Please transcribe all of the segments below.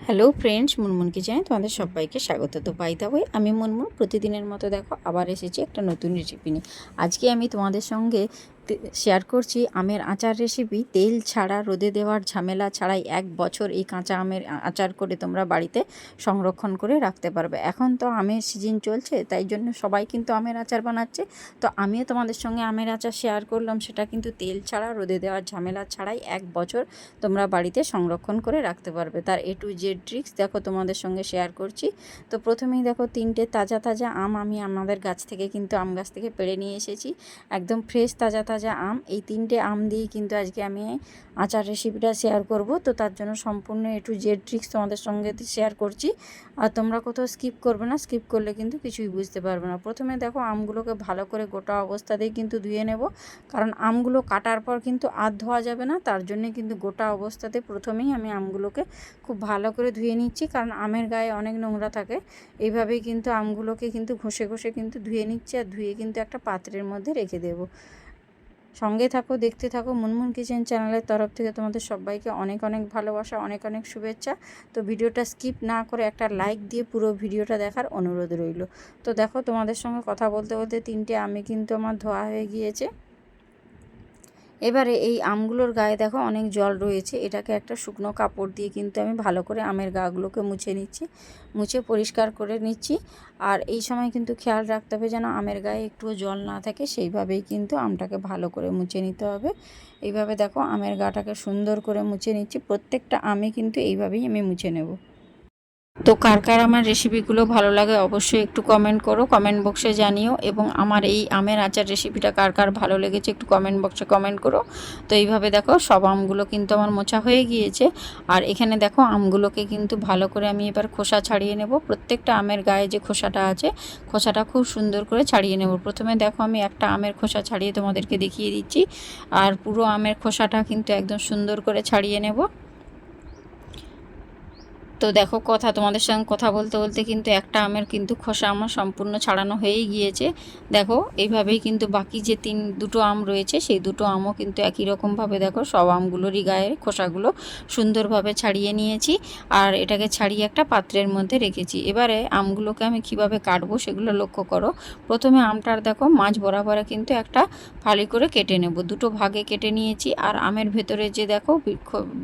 Hello friends Munmun কিচেনে তোমাদের সবাইকে স্বাগত। তো পাই বই আমি মুনমুন। প্রতিদিনের মতো দেখো, আবার এসেছি একটা নতুন রেসিপি নিয়ে। আজকে আমি তোমাদের সঙ্গে শেয়ার করছি। আমের আচার রেসিপি তেল ছাড়া, রোদে দেওয়ার ঝামেলা ছাড়াই এক বছর এই কাঁচা আমের আচার করে তোমরা বাড়িতে সংরক্ষণ করে রাখতে পারবে। এখন তো আমের সিজন চলছে, তাই জন্য সবাই কিন্তু আমের আচার বানাচ্ছে। তো আমিও তোমাদের সঙ্গে আমের আচার শেয়ার করলাম। সেটা কিন্তু তেল ছাড়া, রোদে দেওয়ার ঝামেলা ছাড়াই এক বছর তোমরা বাড়িতে সংরক্ষণ করে রাখতে পারবে। তার এ টু জেড ট্রিক্স দেখো তোমাদের সঙ্গে শেয়ার করছি। তো প্রথমেই দেখো তিনটে তাজা তাজা আম আমি আমাদের গাছ থেকে কিন্তু আম গাছ থেকে পেড়ে নিয়ে এসেছি। একদম ফ্রেশ তাজা তাজা আম, এই তিনটে আম দিয়ে কিন্তু আজকে আমি আচার রেসিপিটা শেয়ার করব। তো তার জন্য সম্পূর্ণ একটু জেড ট্রিক্স তোমাদের সঙ্গে শেয়ার করছি। আর তোমরা কোথাও স্কিপ করবে না স্কিপ করলে কিন্তু কিছুই বুঝতে পারবে না। প্রথমে দেখো আমগুলোকে ভালো করে গোটা অবস্থাতেই কিন্তু ধুয়ে নেব। কারণ আমগুলো কাটার পর কিন্তু আর ধোয়া যাবে না, তার জন্য কিন্তু গোটা অবস্থাতে প্রথমেই আমি আমগুলোকে খুব ভালো করে ধুয়ে নিচ্ছি। কারণ আমের গায়ে অনেক নোংরা থাকে, এইভাবেই কিন্তু আমগুলোকে কিন্তু ঘষে ঘষে কিন্তু ধুয়ে নিচ্ছি। আর ধুয়ে কিন্তু একটা পাত্রের মধ্যে রেখে দেবো। সঙ্গে থাকো, দেখতে থাকো, মুনমুন কিচেন চ্যানেলের তরফ থেকে তোমাদের সবাইকে অনেক অনেক ভালোবাসা, অনেক অনেক শুভেচ্ছা। তো ভিডিওটা স্কিপ না করে একটা লাইক দিয়ে পুরো ভিডিওটা দেখার অনুরোধ রইল। তো দেখো তোমাদের সঙ্গে কথা বলতে বলতে তিনটে আমি কিন্তু আমার ধোয়া হয়ে গিয়েছে। এবারে এই আমগুলোর গায়ে দেখো অনেক জল রয়েছে। এটাকে একটা শুকনো কাপড় দিয়ে কিন্তু আমি ভালো করে আমের গাগুলোকে মুছে নিচ্ছি, মুছে পরিষ্কার করে নিচ্ছি। আর এই সময় কিন্তু খেয়াল রাখতে হবে যেন আমের গায়ে একটুও জল না থাকে, সেইভাবেই কিন্তু আমটাকে ভালো করে মুছে নিতে হবে। এইভাবে দেখো আমের গাটাকে সুন্দর করে মুছে নিচ্ছি। প্রত্যেকটা আমে কিন্তু এইভাবেই আমি মুছে নেব। তো কার কার আমার রেসিপিগুলো ভালো লাগে অবশ্যই একটু কমেন্ট করো কমেন্ট বক্সে জানিও এবং আমার এই আমের আচার রেসিপিটা কার কার ভালো লেগেছে একটু কমেন্ট বক্সে কমেন্ট করো। তো এইভাবে দেখো সব আমগুলো কিন্তু আমার মোছা হয়ে গিয়েছে। আর এখানে দেখো আমগুলোকে কিন্তু ভালো করে আমি এবার খোসা ছাড়িয়ে নেব। প্রত্যেকটা আমের গায়ে যে খোসাটা আছে, খোসাটা খুব সুন্দর করে ছাড়িয়ে নেব। প্রথমে দেখো আমি একটা আমের খোসা ছাড়িয়ে তোমাদেরকে দেখিয়ে দিচ্ছি। আর পুরো আমের খোসাটা কিন্তু একদম সুন্দর করে ছাড়িয়ে নেব। তো দেখো কথা, তোমাদের সঙ্গে কথা বলতে বলতে কিন্তু একটা আমের কিন্তু খোসা আমার সম্পূর্ণ ছাড়ানো হয়েই গিয়েছে। দেখো, এইভাবেই কিন্তু বাকি যে তিন, দুটো আম রয়েছে, সেই দুটো আমও কিন্তু একই রকমভাবে দেখো, সব আমগুলোরই গায়ের খোসাগুলো সুন্দরভাবে ছাড়িয়ে নিয়েছি। আর এটাকে ছাড়িয়ে একটা পাত্রের মধ্যে রেখেছি। এবারে আমগুলোকে আমি কীভাবে কাটবো সেগুলো লক্ষ্য করো। প্রথমে আমটার দেখো মাছ বরাবরে কিন্তু একটা ফালি করে কেটে নেব। দুটো ভাগে কেটে নিয়েছি। আর আমের ভেতরে যে দেখো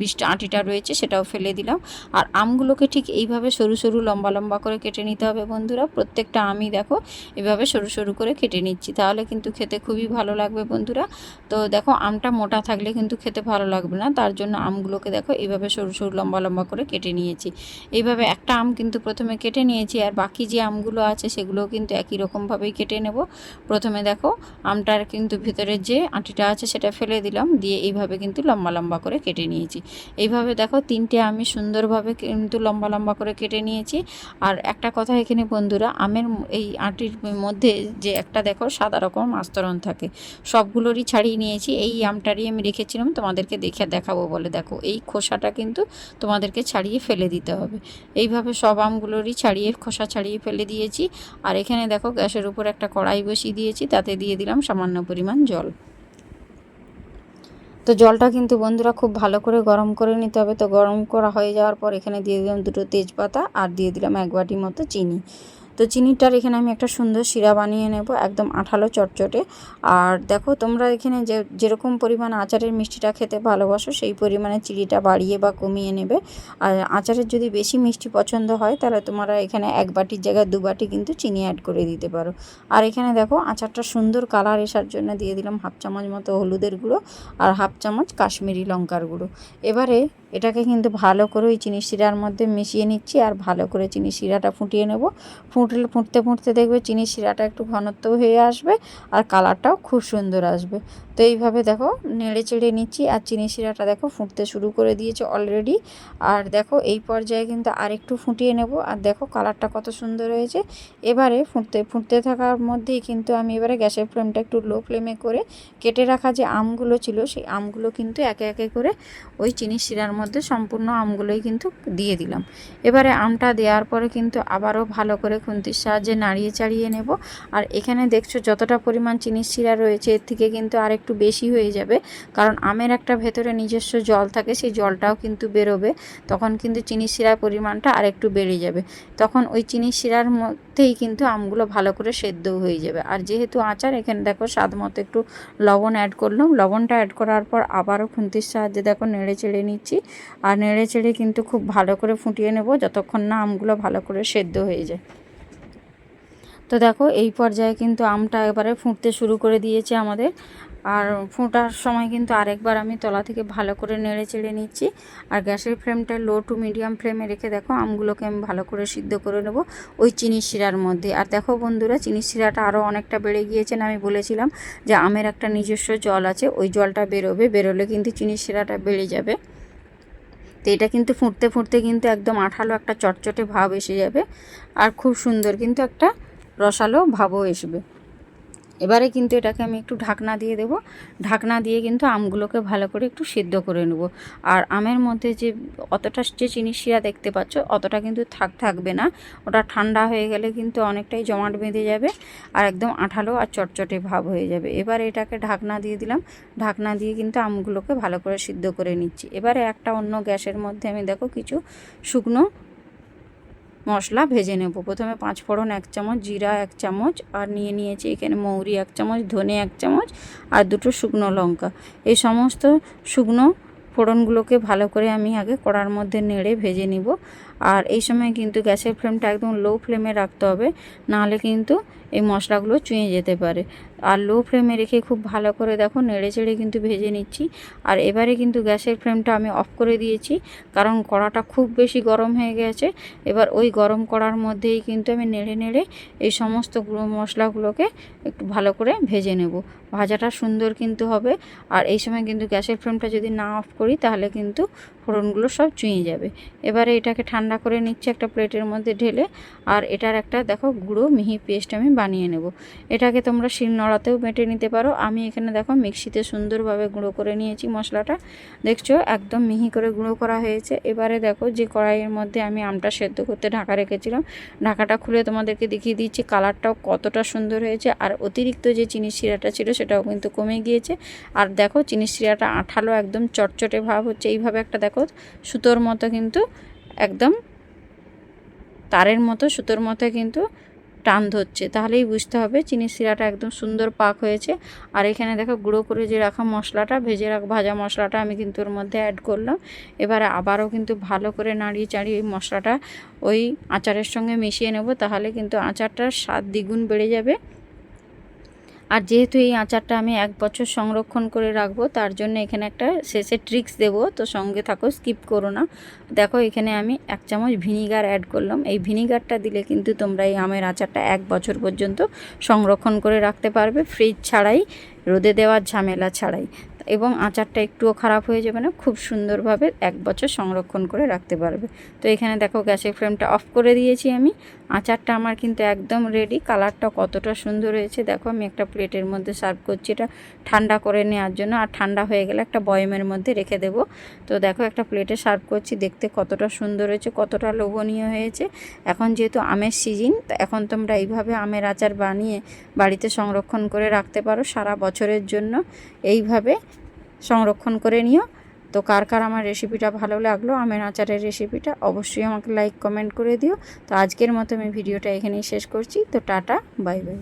বিষটা আঁটিটা রয়েছে সেটাও ফেলে দিলাম। আর আমগুলো আমগুলোকে ঠিক এইভাবে সরু সরু, লম্বা লম্বা করে কেটে নিতে হবে বন্ধুরা। প্রত্যেকটা আমি দেখো এভাবে সরু সরু করে কেটে নিচ্ছি। তাহলে কিন্তু খেতে খুবই ভালো লাগবে বন্ধুরা। তো দেখো আমটা মোটা থাকলে কিন্তু খেতে ভালো লাগবে না। তার জন্য আমগুলোকে দেখো এইভাবে সরু সরু, লম্বা লম্বা করে কেটে নিয়েছি। এইভাবে একটা আম কিন্তু প্রথমে কেটে নিয়েছি আর বাকি যে আমগুলো আছে সেগুলোও কিন্তু একই রকমভাবেই কেটে নেব। প্রথমে দেখো আমটার কিন্তু ভিতরের যে আঁটিটা আছে সেটা ফেলে দিলাম। দিয়ে এইভাবে কিন্তু লম্বা লম্বা করে কেটে নিয়েছি। এইভাবে দেখো তিনটে আমি সুন্দরভাবে কিন্তু কিন্তু লম্বা লম্বা করে কেটে নিয়েছি। আর একটা কথা এখানে বন্ধুরা, আমের এই আটির মধ্যে যে একটা দেখো সাদা রকম আস্তরণ থাকে। সবগুলোরই ছাড়িয়ে নিয়েছি। এই আমটারই আমি রেখেছিলাম, তোমাদেরকে দেখে দেখাবো বলে। দেখো, এই খোসাটা কিন্তু তোমাদেরকে ছাড়িয়ে ফেলে দিতে হবে। এইভাবে সব আমগুলোরই ছাড়িয়ে, খোসা ছাড়িয়ে ফেলে দিয়েছি। আর এখানে দেখো গ্যাসের উপর একটা কড়াই বসিয়ে দিয়েছি, তাতে দিয়ে দিলাম সামান্য পরিমাণ জল। তো জলটা কিন্তু বন্ধুরা খুব ভালো করে গরম করে নিতে হবে। তো গরম করা হয়ে যাওয়ার পর এখানে দিয়ে দিলাম দুটো তেজপাতা আর দিয়ে দিলাম এক বাটি মতো চিনি। তো চিনিটার এখানে আমি একটা সুন্দর শিরা বানিয়ে নেব, একদম আঠালো চটচটে। আর দেখো, তোমরা এখানে যে, যেরকম পরিমাণ আচারের মিষ্টিটা খেতে ভালোবাসো, সেই পরিমাণে চিনিটা বাড়িয়ে বা কমিয়ে নেবে। আর আচারের যদি বেশি মিষ্টি পছন্দ হয়, তাহলে তোমরা এখানে এক বাটির জায়গায় দু বাটি কিন্তু চিনি অ্যাড করে দিতে পারো। আর এখানে দেখো, আচারটা সুন্দর কালার এসার জন্য দিয়ে দিলাম হাফ চামচ মতো হলুদের গুঁড়ো আর হাফ চামচ কাশ্মীরি লঙ্কার গুঁড়ো। এবারে এটাকে কিন্তু ভালো করে ওই চিনি শিরার মধ্যে মিশিয়ে নিচ্ছি আর ভালো করে চিনি শিরাটা ফুটিয়ে নেব। ফুটলে, ফুটতে ফুটতে দেখবে চিনি শিরাটা একটু ঘনত্ব হয়ে আসবে আর কালারটাও খুব সুন্দর আসবে। তো এইভাবে দেখো নেড়ে চেড়ে নিচ্ছি আর চিনি শিরাটা দেখো ফুটতে শুরু করে দিয়েছে অলরেডি আর দেখো এই পর্যায়ে কিন্তু আরেকটু ফুটিয়ে নেব। আর দেখো কালারটা কত সুন্দর হয়েছে। এবারে ফুটতে ফুটতে থাকার মধ্যেই কিন্তু আমি এবারে গ্যাসের ফ্লেমটা একটু লো ফ্লেমে করে কেটে রাখা যে আমগুলো ছিল, সেই আমগুলো কিন্তু একে একে করে ওই চিনি শিরার মধ্যে সম্পূর্ণ আমগুলোই কিন্তু দিয়ে দিলাম। এবারে আমটা দেওয়ার পরে কিন্তু আবারও ভালো করে খুন্তির সাহায্যে নাড়িয়ে, চাড়িয়ে নেব। আর এখানে দেখছ যতটা পরিমাণ চিনির শিরা রয়েছে, এর থেকে কিন্তু আরেকটু একটু বেশি হয়ে যাবে। কারণ আমের একটা ভেতরে নিজস্ব জল থাকে, সেই জলটাও কিন্তু বেরোবে। তখন কিন্তু চিনি শিরার পরিমাণটা আর একটু বেড়ে যাবে। তখন ওই চিনি শিরার মধ্যেই কিন্তু আমগুলো ভালো করে সেদ্ধও হয়ে যাবে। আর যেহেতু আচার, এখানে দেখো স্বাদ মতো একটু লবণ অ্যাড করলাম। লবণটা অ্যাড করার পর আবারও খুন্তির সাহায্যে দেখো নেড়ে চেড়ে নিচ্ছি। আর নেড়ে চেড়ে কিন্তু খুব ভালো করে ফুটিয়ে নেব যতক্ষণ না আমগুলো ভালো করে সেদ্ধ হয়ে যায়। তো দেখো এই পর্যায়ে কিন্তু আমটা এবারে ফুটতে শুরু করে দিয়েছে আমাদের। আর ফোটার সময় কিন্তু আরেকবার আমি তলা থেকে ভালো করে নেড়ে চেড়ে নিচ্ছি। আর গ্যাসের ফ্লেমটা লো টু মিডিয়াম ফ্লেমে রেখে দেখো, আমগুলোকে আমি ভালো করে সিদ্ধ করে নেব ওই চিনি শিরার মধ্যে। আর দেখো বন্ধুরা চিনি শিরাটা আরও অনেকটা বেড়ে গিয়েছেন আমি বলেছিলাম যে আমের একটা নিজস্ব জল আছে, ওই জলটা বেরোবে, বেরোলে কিন্তু চিনি শিরাটা বেড়ে যাবে। তো এটা কিন্তু ফুটতে ফুটতে কিন্তু একদম আঠালো একটা চটচটে ভাব এসে যাবে, আর খুব সুন্দর কিন্তু একটা রসালো ভাবও আসবে এবারে কিন্তু এটাকে আমি একটু ঢাকনা দিয়ে দেব। ঢাকনা দিয়ে কিন্তু আমগুলোকে ভালো করে একটু সিদ্ধ করে নেব। আর আমের মধ্যে যে অতটা যে চিনি শিরা দেখতে পাচ্ছ, অতটা কিন্তু থাক থাকবে না। ওটা ঠান্ডা হয়ে গেলে কিন্তু অনেকটাই জমাট বেঁধে যাবে আর একদম আঠালো আর চটচটে ভাব হয়ে যাবে। এবার এটাকে ঢাকনা দিয়ে দিলাম। ঢাকনা দিয়ে কিন্তু আমগুলোকে ভালো করে সিদ্ধ করে নিচ্ছি। এবারে একটা অন্য গ্যাসের মধ্যে আমি দেখো কিছু শুকনো মশলা ভেজে নেব। প্রথমে পাঁচ ফোড়ন, এক চামচ জিরা, এক চামচ, আর নিয়ে নিয়েছি এখানে মৌরি, এক চামচ, ধনে, এক চামচ, আর দুটো শুকনো লঙ্কা। এই সমস্ত শুকনো ফোড়নগুলোকে ভালো করে আমি আগে কড়ার মধ্যে নেড়ে ভেজে নিব। আর এই সময় কিন্তু গ্যাসের ফ্লেমটা একদম লো ফ্লেমে রাখতে হবে, নাহলে কিন্তু এই মশলাগুলো চুঁয়ে যেতে পারে। আর লো ফ্লেমে রেখে খুব ভালো করে দেখো নেড়ে চেড়ে কিন্তু ভেজে নিচ্ছি। আর এবারে কিন্তু গ্যাসের ফ্লেমটা আমি অফ করে দিয়েছি, কারণ কড়াটা খুব বেশি গরম হয়ে গেছে। এবার ওই গরম কড়ার মধ্যেই কিন্তু আমি নেড়ে নেড়ে এই সমস্ত মশলাগুলোকে একটু ভালো করে ভেজে নেব। ভাজাটা সুন্দর কিন্তু হবে, আর এই সময় কিন্তু গ্যাসের ফ্লেমটা যদি না অফ করি, তাহলে কিন্তু ফোড়নগুলো সব চুঁয়ে যাবে। এবারে এটাকে ঠান্ডা করে নিচ্ছি একটা প্লেটের মধ্যে ঢেলে। আর এটার একটা, দেখো, গুঁড়ো মিহি পেস্ট আমি বানিয়ে নেব। এটাকে তোমরা শিলনোড়াতেও বেটে নিতে পারো। আমি এখানে, দেখো, মিক্সিতে সুন্দরভাবে গুঁড়ো করে নিয়েছি মশলাটা। দেখছ, একদম মিহি করে গুঁড়ো করা হয়েছে। এবারে, দেখো, যে কড়াইয়ের মধ্যে আমি আমটা সেদ্ধ করতে ঢাকা রেখেছিলাম, ঢাকাটা খুলে তোমাদেরকে দেখিয়ে দিচ্ছি, কালারটাও কতটা সুন্দর হয়েছে। আর অতিরিক্ত যে চিনি শিরাটা ছিল, সেটাও কিন্তু কমে গিয়েছে। আর দেখো চিনি শিরাটা আঠালো, একদম চটচটে ভাব হচ্ছে। এইভাবে একটা, দেখো, সুতোর মতো কিন্তু একদম তারের মতো, সুতোর মতো কিন্তু টান ধরছে। তাহলেই বুঝতে হবে চিনির শিরাটা একদম সুন্দর পাক হয়েছে। আর এখানে দেখো গুঁড়ো করে যে রাখা মশলাটা, ভেজে রাখা ভাজা মশলাটা আমি কিন্তু ওর মধ্যে অ্যাড করলাম। এবারে আবারও কিন্তু ভালো করে নাড়িয়ে চাড়িয়ে ওই মশলাটা ওই আচারের সঙ্গে মিশিয়ে নেব, তাহলে কিন্তু আচারটার স্বাদ দ্বিগুণ বেড়ে যাবে। আর যেহেতু এই আচারটা আমি এক বছর সংরক্ষণ করে রাখব, তার জন্য এখানে একটা শেষে ট্রিক্স দেব। তো সঙ্গে থাকো স্কিপ করো না। দেখো, এখানে আমি এক চামচ ভিনিগার অ্যাড করলাম। এই ভিনিগারটা দিলে কিন্তু তোমরা এই আমের আচারটা এক বছর পর্যন্ত সংরক্ষণ করে রাখতে পারবে। ফ্রিজ ছাড়াই, রোদে দেওয়ার ঝামেলা ছাড়াই। এবং আচারটা একটুও খারাপ হয়ে যাবে না, খুব সুন্দরভাবে এক বছর সংরক্ষণ করে রাখতে পারবে। তো এখানে দেখো গ্যাসের ফ্লেমটা অফ করে দিয়েছি আমি। আচারটা আমার কিন্তু একদম রেডি কালারটা কতটা সুন্দর হয়েছে। দেখো আমি একটা প্লেটের মধ্যে সার্ভ করছি, এটা ঠান্ডা করে নেওয়ার জন্য। আর ঠান্ডা হয়ে গেলে একটা বয়মের মধ্যে রেখে দেবো। তো দেখো একটা প্লেটে সার্ভ করছি, দেখতে কতটা সুন্দর হয়েছে, কতটা লোভনীয় হয়েছে। এখন যেহেতু আমের সিজন এখন তোমরা এইভাবে আমের আচার বানিয়ে বাড়িতে সংরক্ষণ করে রাখতে পারো সারা বছরের জন্য। এইভাবে সংরক্ষণ করে নিও। তো কার কার আমার রেসিপিটা ভালো লাগল, আমের আচারের রেসিপিটা অবশ্যই আমাকে লাইক কমেন্ট করে দিও। তো আজকের মতো আমি ভিডিওটা এখানেই শেষ করছি। তো টাটা বাই বাই